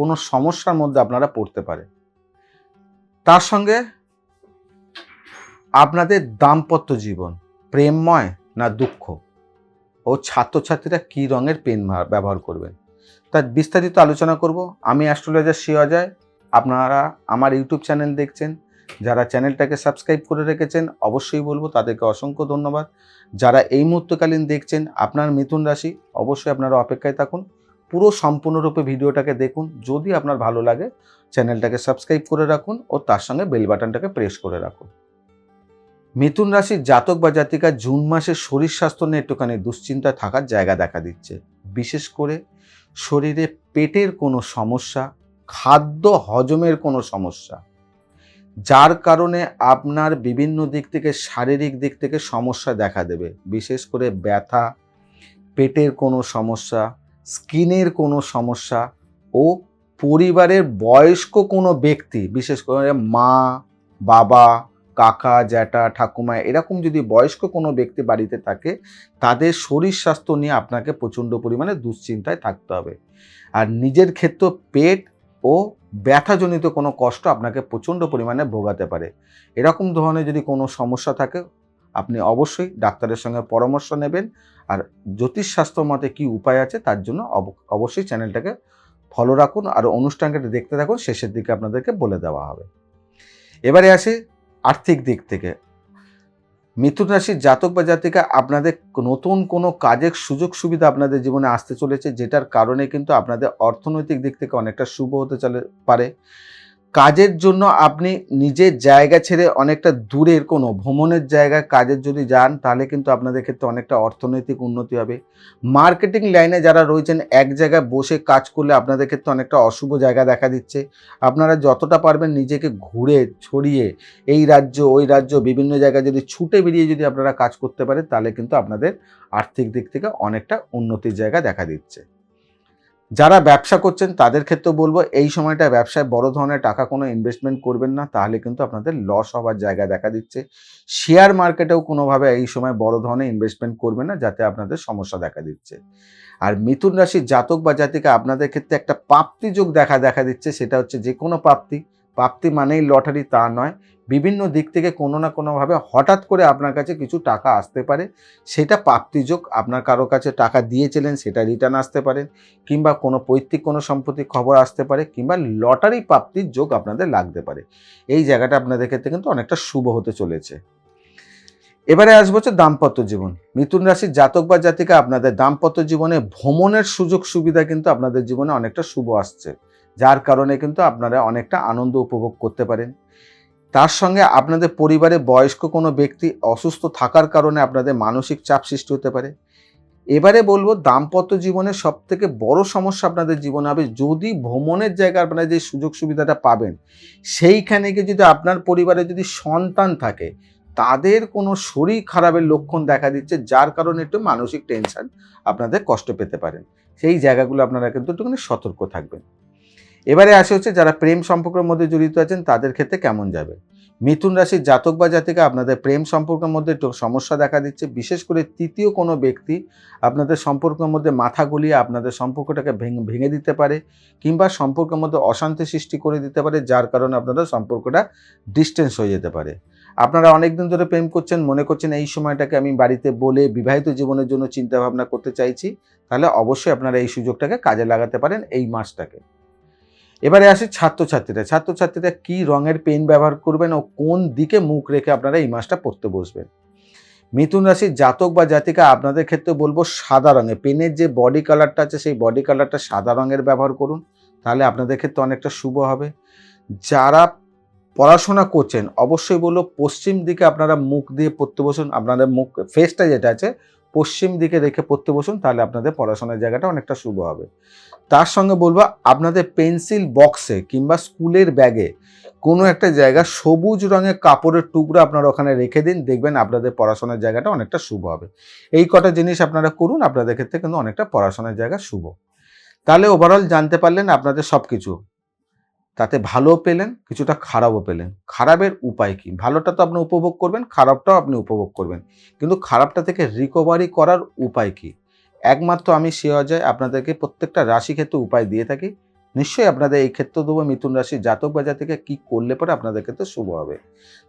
কোনো সমস্যার মধ্যে আপনারা পড়তে পারে। তার সঙ্গে আপনাদের দাম্পত্য জীবন, প্রেমময় না দুঃখ? ও ছাত্রছাত্রীরা কী রঙের পেন ব্যবহার করবেন? তার বিস্তারিত আলোচনা করব। আমি অ্যাস্ট্রোলজার শ্রী অজয় আপনারা আমার ইউটিউব চ্যানেল দেখছেন, যারা চ্যানেলটাকে সাবস্ক্রাইব করে রেখেছেন, অবশ্যই বলব তাদেরকে অসংখ্য ধন্যবাদ। যারা এই মুহূর্তকালীন দেখছেন, আপনার মিথুন রাশি, অবশ্যই আপনারা অপেক্ষায় থাকুন। পুরো সম্পূর্ণরূপে ভিডিওটাকে দেখুন। যদি আপনার ভালো লাগে, চ্যানেলটাকে সাবস্ক্রাইব করে রাখুন ও তার সঙ্গে বেল বাটনটাকে প্রেস করে রাখুন। মিথুন রাশির জাতক বা জাতিকা জুন মাসে শরীর স্বাস্থ্য নিয়ে একটুখানি দুশ্চিন্তায় থাকার জায়গা দেখা দিচ্ছে। বিশেষ করে শরীরে পেটের কোনো সমস্যা, খাদ্য হজমের কোনো সমস্যা, যার কারণে আপনার বিভিন্ন দিক থেকে, শারীরিক দিক থেকে সমস্যা দেখা দেবে। বিশেষ করে ব্যথা, পেটের কোনো সমস্যা স্কিনের কোনো সমস্যা ও পরিবারের বয়স্ক কোনো ব্যক্তি, বিশেষ করে মা, বাবা, কাকা, জ্যাঠা, ঠাকুমা, এরকম যদি বয়স্ক কোনো ব্যক্তি বাড়িতে থাকে, তাদের শরীর স্বাস্থ্য নিয়ে আপনাকে প্রচণ্ড পরিমাণে দুশ্চিন্তায় থাকতে হবে। আর নিজের ক্ষেত্রে পেট ও ব্যথাজনিত কোনো কষ্ট আপনাকে প্রচণ্ড পরিমাণে ভোগাতে পারে। এরকম ধরনের যদি কোনো সমস্যা থাকে আপনি অবশ্যই ডাক্তারের সঙ্গে পরামর্শ নেবেন আর জ্যোতিষশাস্ত্র মতে কী উপায় আছে তার জন্য অব- অবশ্যই চ্যানেলটাকে ফলো রাখুন আর অনুষ্ঠানটা দেখতে থাকুন, শেষের দিকে আপনাদেরকে বলে দেওয়া হবে। এবারে আসি আর্থিক দিক থেকে। মিথুন রাশির জাতক বা জাতিকা, আপনাদের নতুন কোনো কাজের সুযোগ সুবিধা আপনাদের জীবনে আসতে চলেছে, যেটার কারণে কিন্তু আপনাদের অর্থনৈতিক দিক থেকে অনেকটা শুভ হতে চলে পারে। কাজের জন্য আপনি নিজের জায়গা ছেড়ে অনেকটা দূরের কোনো ভ্রমণের জায়গায় কাজের যদি যান, তাহলে কিন্তু আপনাদের ক্ষেত্রে অনেকটা অর্থনৈতিক উন্নতি হবে। মার্কেটিং লাইনে যারা রয়েছেন, এক জায়গায় বসে কাজ করলে আপনাদের ক্ষেত্রে অনেকটা অশুভ জায়গা দেখা দিচ্ছে। আপনারা যতটা পারবেন নিজেকে ঘুরে ছড়িয়ে এই রাজ্য, ওই রাজ্য, বিভিন্ন জায়গায় যদি ছুটে বেরিয়ে যদি আপনারা কাজ করতে পারেন, তাহলে কিন্তু আপনাদের আর্থিক দিক থেকে অনেকটা উন্নতির জায়গা দেখা দিচ্ছে। যারা ব্যবসা করছেন, তাদের ক্ষেত্রে বলব, এই সময়টা ব্যবসায় বড় ধরনের টাকা কোনো ইনভেস্টমেন্ট করবেন না। তাহলে কিন্তু আপনাদের লস হওয়ার জায়গা দেখা দিচ্ছে। শেয়ার মার্কেটেও কোনোভাবে এই সময় বড় ধরনের ইনভেস্টমেন্ট করবেন না, যাতে আপনাদের সমস্যা দেখা দিচ্ছে। আর মিথুন রাশির জাতক বা জাতিকা আপনাদের ক্ষেত্রে একটা প্রাপ্তি যোগ দেখা দেখা দিচ্ছে, সেটা হচ্ছে যে কোনো প্রাপ্তি। প্রাপ্তি মানেই লটারি তা নয়। বিভিন্ন দিক থেকে কোনো না কোনোভাবে হঠাৎ করে আপনার কাছে কিছু টাকা আসতে পারে। সেটা প্রাপ্তিযোগ আপনার কারও কাছে টাকা দিয়েছিলেন সেটা রিটার্ন আসতে পারে কিংবা কোনো পৈতৃক, কোনো সম্পত্তির খবর আসতে পারে কিংবা লটারি প্রাপ্তির যোগ আপনাদের লাগতে পারে। এই জায়গাটা আপনাদের ক্ষেত্রে কিন্তু অনেকটা শুভ হতে চলেছে। এবারে আসব হচ্ছে দাম্পত্য জীবন। মিথুন রাশির জাতক বা জাতিকা আপনাদের দাম্পত্য জীবনে ভ্রমণের সুযোগ সুবিধা কিন্তু আপনাদের জীবনে অনেকটা শুভ আসছে। যার কারণে কিন্তু আপনারা অনেকটা আনন্দ উপভোগ করতে পারেন। তার সঙ্গে আপনাদের পরিবারে বয়স্ক কোনো ব্যক্তি অসুস্থ থাকার কারণে আপনাদের মানসিক চাপ সৃষ্টি হতে পারে। এবারে বলব, দাম্পত্য জীবনের সব থেকে বড় সমস্যা আপনাদের জীবনে হবে, যদি ভ্রমণের জায়গায় আপনারা যে সুযোগ সুবিধাটা পাবেন, সেইখানে গিয়ে যদি আপনার পরিবারে যদি সন্তান থাকে, তাদের কোনো শরীর খারাপের লক্ষণ দেখা দিচ্ছে, যার কারণে একটু মানসিক টেনশন আপনাদের কষ্ট পেতে পারেন। সেই জায়গাগুলো আপনারা কিন্তু একটুখানি সতর্ক থাকবেন। এবারে আসে হচ্ছে যারা প্রেম সম্পর্কের মধ্যে জড়িত আছেন, তাদের ক্ষেত্রে কেমন যাবে? মিথুন রাশির জাতক বা জাতিকা আপনাদের প্রেম সম্পর্কের মধ্যে একটু সমস্যা দেখা দিচ্ছে। বিশেষ করে তৃতীয় কোনো ব্যক্তি আপনাদের সম্পর্কের মধ্যে মাথা গুলিয়ে আপনাদের সম্পর্কটাকে ভেঙে ভেঙে দিতে পারে কিংবা সম্পর্কের মধ্যে অশান্তি সৃষ্টি করে দিতে পারে, যার কারণে আপনাদের সম্পর্কটা ডিস্টেন্স হয়ে যেতে পারে। আপনারা অনেক দিন ধরে প্রেম করছেন, মনে করছেন এই সময়টাকে আমি বাড়িতে বলে বিবাহিত জীবনের জন্য চিন্তা ভাবনা করতে চাইছি, তাহলে অবশ্যই আপনারা এই সুযোগটাকে কাজে লাগাতে পারেন এই মাসটাকে। এবারে আসি ছাত্রছাত্রীরা ছাত্রছাত্রীরা কি রঙের পেন ব্যবহার করবেন ও কোন দিকে মুখ রেখে আপনারা এই মাসটা পড়তে বসবেন? মিথুন রাশির জাতক বা জাতিকা, আপনাদের ক্ষেত্রে বলব সাদা রঙের। পেনের যে বডি কালারটা আছে, সেই বডি কালারটা সাদা রঙের ব্যবহার করুন, তাহলে আপনাদের ক্ষেত্রে অনেকটা শুভ হবে। যারা পড়াশোনা করছেন, অবশ্যই বলব পশ্চিম দিকে আপনারা মুখ দিয়ে পড়তে বসুন। আপনাদের মুখ ফেসটা যেটা আছে পশ্চিম দিকে রেখে পড়তে বসুন, তাহলে আপনাদের পড়াশোনার জায়গাটা অনেকটা শুভ হবে। তার সঙ্গে বলব, আপনাদের পেন্সিল বক্সে কিংবা স্কুলের ব্যাগে কোনো একটা জায়গা সবুজ রঙের কাপড়ের টুকরো আপনারা ওখানে রেখে দিন, দেখবেন আপনাদের পড়াশোনার জায়গাটা অনেকটা শুভ হবে। এই কটা জিনিস আপনারা করুন, আপনাদের ক্ষেত্রে কিন্তু অনেকটা পড়াশোনার জায়গা শুভ। তাহলে ওভারঅল জানতে পারলেন আপনাদের সব কিছু তাতে ভালো পেলেন, কিছুটা খারাপও পেলেন। খারাপের উপায় কি? ভালোটা তো আপনি উপভোগ করবেন, খারাপটাও আপনি উপভোগ করবেন। কিন্তু খারাপটা থেকে রিকভারি করার উপায় কি? একমাত্র আমি সে অজয় আপনাদেরকে প্রত্যেকটা রাশি ক্ষেত্রে উপায় দিয়ে থাকি। নিশ্চয়ই আপনাদের এই ক্ষেত্রে দেবো মিথুন রাশির জাতক বা জাতিকে কী করলে পরে আপনাদের ক্ষেত্রে শুভ হবে।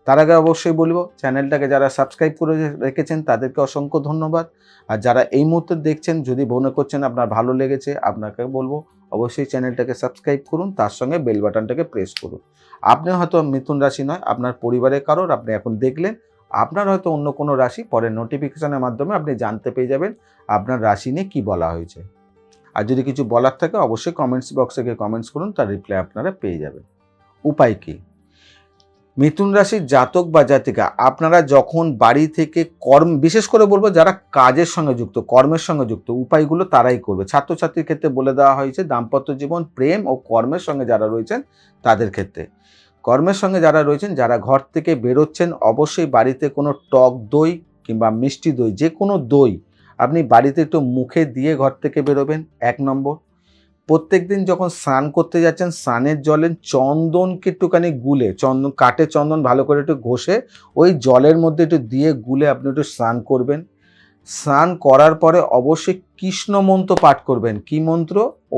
তার আগে অবশ্যই বলব, চ্যানেলটাকে যারা সাবস্ক্রাইব করে রেখেছেন, তাদেরকে অসংখ্য ধন্যবাদ। আর যারা এই মুহূর্তে দেখছেন, যদি মনে করছেন আপনার ভালো লেগেছে, আপনাকে বলব, অবশ্যই চ্যানেলটাকে সাবস্ক্রাইব করুন, তার সঙ্গে বেল বাটনটাকে প্রেস করুন। আপনি হয়তো মিথুন রাশি নয়, আপনার পরিবারের কারোর, আপনি এখন দেখলেন, আপনার হয়তো অন্য কোনো রাশি পরে নোটিফিকেশনের মাধ্যমে আপনি জানতে পেয়ে যাবেন, আপনার রাশি নিয়ে কী বলা হয়েছে। আর যদি কিছু বলার থাকে, অবশ্যই কমেন্টস বক্সে গিয়ে কমেন্টস করুন, তার রিপ্লাই আপনারা পেয়ে যাবেন। উপায় কী? মিথুন রাশির জাতক বা জাতিকা, আপনারা যখন বাড়ি থেকে কর্ম, বিশেষ করে বলব যারা কাজের সঙ্গে যুক্ত, কর্মের সঙ্গে যুক্ত, উপায়গুলো তারাই করবে। ছাত্রছাত্রীর ক্ষেত্রে বলে দেওয়া হয়েছে, দাম্পত্য জীবন, প্রেম ও কর্মের সঙ্গে যারা রয়েছেন তাদের ক্ষেত্রে। কর্মের সঙ্গে যারা রয়েছেন, যারা ঘর থেকে বেরোচ্ছেন, অবশ্যই বাড়িতে কোনো টক দই কিংবা মিষ্টি দই যে কোনো দই আপনি বাড়িতে একটু মুখে দিয়ে ঘর থেকে বেরোবেন, এক নম্বর। প্রত্যেক দিন যখন স্নান করতে যাচ্ছেন, স্নানের জলে চন্দনকে একটুখানি গুলে, চন্দন কাঠে চন্দন ভালো করে একটু ঘষে, ওই জলের মধ্যে একটু দিয়ে গুলে আপনি একটু স্নান করবেন। স্নান করার পরে অবশ্যই কৃষ্ণ মন্ত্র পাঠ করবেন। কি মন্ত্র?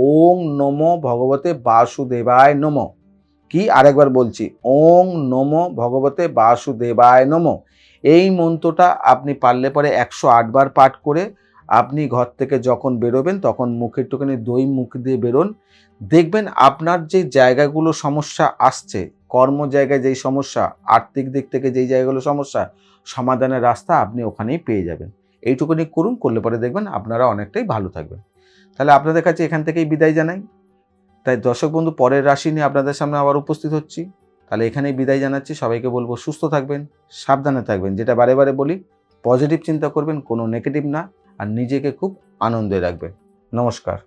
ওং নম ভগবতে বাসুদেবায় নম। কি? আরেকবার বলছি, ওং নম ভগবতে বাসুদেবায় নম। এই মন্ত্রটা আপনি পারলে পরে একশো আটবার পাঠ করে আপনি ঘর থেকে যখন বেরোবেন, তখন মুখের একটুখানি দই মুখ দিয়ে বেরোন। দেখবেন আপনার যে জায়গাগুলো সমস্যা আসছে, কর্ম জায়গায় যেই সমস্যা, আর্থিক দিক থেকে যেই জায়গাগুলো সমস্যা, সমাধানের রাস্তা আপনি ওখানেই পেয়ে যাবেন। এইটুকুনি করুন, করলে পরে দেখবেন আপনারা অনেকটাই ভালো থাকবেন। তাহলে আপনাদের কাছে এখান থেকেই বিদায় জানাই। তাই দর্শক বন্ধু, পরের রাশি নিয়ে আপনাদের সামনে আবার উপস্থিত হচ্ছি। তাহলে এখানেই বিদায় জানাচ্ছি। সবাইকে বলব সুস্থ থাকবেন, সাবধানে থাকবেন। যেটা বারে বারে বলি পজিটিভ চিন্তা করবেন, কোনো নেগেটিভ না। আর নিজেকে খুব আনন্দে রাখবেন। নমস্কার।